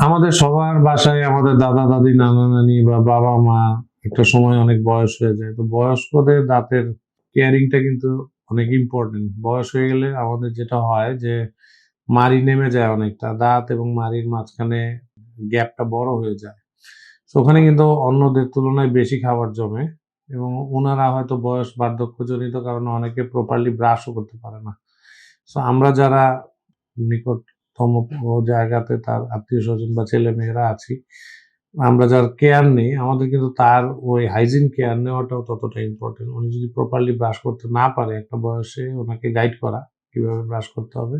আমাদের সবার বাসায় আমাদের দাদা, দাদি, নানা, নানি বা বাবা, মা একটা সময় অনেক বয়স হয়ে যায়। তো বয়স্কদের দাঁতের কেয়ারিংটা কিন্তু অনেক ইম্পর্টেন্ট বয়স হয়ে গেলে আমাদের যেটা হয় যে মাড়ি নেমে যায় অনেকটা, দাঁত এবং মাড়ির মাঝখানে গ্যাপটা বড় হয়ে যায়। ওখানে কিন্তু অন্যদের তুলনায় বেশি খাবার জমে এবং ওনারা হয়তো বয়স বার্ধক্যজনিত কারণে অনেকে প্রপারলি ব্রাশও করতে পারে না। সো আমরা যারা নিকটতম জায়গাতে তার আত্মীয় স্বজন বা ছেলে মেয়েরা আছি। আমরা যার কেয়ার নেই, আমাদের কিন্তু তার ওই হাইজিন কেয়ার নেওয়াটাও ততটা ইম্পর্টেন্ট উনি যদি প্রপারলি ব্রাশ করতে না পারে, একটা বয়সে ওনাকে গাইড করা কীভাবে ব্রাশ করতে হবে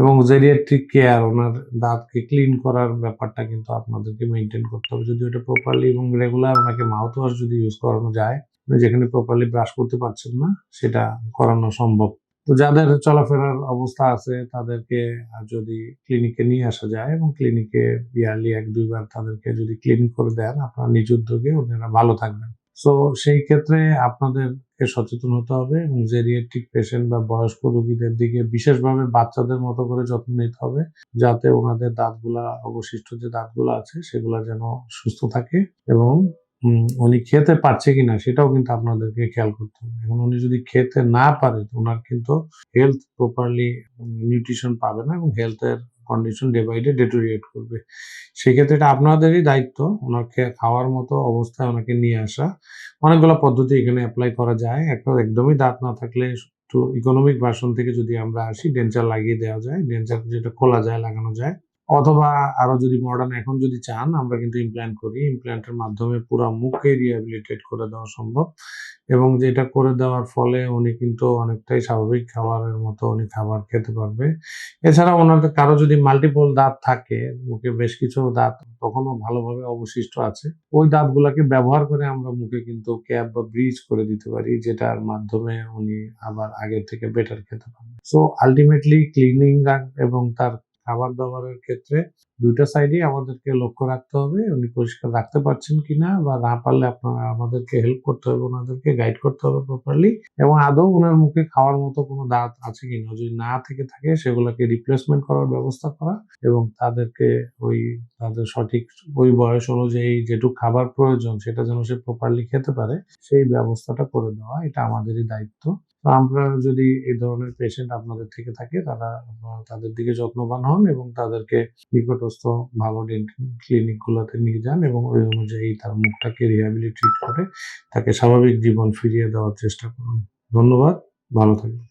এবং জেরিয়াট্রিক কেয়ার ওনার দাঁতকে ক্লিন করার ব্যাপারটা কিন্তু আপনাদেরকে মেনটেন করতে হবে। যদি ওটা প্রপারলি এবং রেগুলার ওনাকে মাউথ ওয়াশ যদি ইউজ করানো যায় যেখানে প্রপারলি ব্রাশ করতে পারছেন না, সেটা করানো সম্ভব। তো যাদের চলাফেরার অবস্থা আছে, তাদেরকে যদি ক্লিনিকে নিয়ে আসা যায় এবং ক্লিনিকে ইয়ারলি এক, দুইবার তাদেরকে যদি ক্লিন করে দেন, আপনার নিজ উদ্যোগে ওনারা ভালো থাকবেন। সো সেই ক্ষেত্রে আপনাদেরকে সচেতন হতে হবে এবং জেরিয়াট্রিক পেশেন্ট বা বয়স্ক রোগীদের দিকে বিশেষভাবে বাচ্চাদের মতো করে যত্ন নিতে হবে, যাতে ওনাদের দাঁতগুলা, অবশিষ্ট যে দাঁতগুলো আছে, সেগুলা যেন সুস্থ থাকে এবং উনি খেতে পারছে কিনা সেটাও কিন্তু আপনাদেরকে খেয়াল করতে হবে। এখন উনি যদি খেতে না পারে ওনার কিন্তু হেলথ প্রপারলি নিউট্রিশন পাবে না এবং হেলথের condition day by day deteriorate করবে। সেক্ষেত্রে এটা আপনাদেরই দায়িত্ব ওনাকে খাওয়ার মতো অবস্থায় ওনাকে নিয়ে আসা। অনেকগুলো পদ্ধতি এখানে অ্যাপ্লাই করা যায়। একটা একদমই দাঁত না থাকলে একটু ইকোনমিক ভার্সন থেকে যদি আমরা আসি ডেঞ্চার লাগিয়ে দেওয়া যায়। ডেঞ্চার যেটা খোলা যায়, লাগানো যায়। অথবা আরও যদি মডার্ন এখন যদি চান, আমরা কিন্তু ইমপ্ল্যান্ট করি। ইমপ্ল্যান্টের মাধ্যমে পুরো মুখকে রিহ্যাবিলিটেট করে দেওয়া সম্ভব। এবং যেটা করে দেওয়ার ফলে উনি কিন্তু অনেকটাই স্বাভাবিক খাবারের মতো উনি খাবার খেতে পারবে। এছাড়া ওনার কারও যদি মাল্টিপল দাঁত থাকে মুখে বেশ কিছু দাঁত তখনও ভালোভাবে অবশিষ্ট আছে। ওই দাঁতগুলোকে ব্যবহার করে আমরা মুখে কিন্তু ক্যাপ বা ব্রিজ করে দিতে পারি, যেটার মাধ্যমে উনি আবার আগের থেকে বেটার খেতে পারবে সো আলটিমেটলি ক্লিনিং এবং তার খাবার দাবারের ক্ষেত্রে দুইটা সাইডেই আমাদেরকে লক্ষ্য রাখতে হবে। উনি পরিষ্কার রাখতে পারছেন কিনা বা না পারলে আপনারা আমাদেরকে হেল্প করতে হবে, ওনাদেরকে গাইড করতে হবে প্রপারলি এবং আদৌ ওনার মুখে খাওয়ার মতো কোনো দাঁত আছে কিনা। যদি না থেকে থাকে, সেগুলোকে রিপ্লেসমেন্ট করার ব্যবস্থা করা এবং তাদেরকে ওই তাদের সঠিক ওই বয়স অনুযায়ী যেটুকু খাবার প্রয়োজন সেটা যেন সে প্রপারলি খেতে পারে, সেই ব্যবস্থাটা করে দেওয়া, এটা আমাদেরই দায়িত্ব। আমরা যদি এই ধরনের পেশেন্ট আপনাদের থেকে থাকে, তারা তাদের দিকে যত্নবান হন এবং তাদেরকে নিকটস্থ ভালো ক্লিনিক গুলোতে নিয়ে যান এবং ওই অনুযায়ী তার মুখটাকে রিহ্যাবিলিটেট করে তাকে স্বাভাবিক জীবন ফিরিয়ে দেওয়ার চেষ্টা করুন। ধন্যবাদ, ভালো থাকবেন।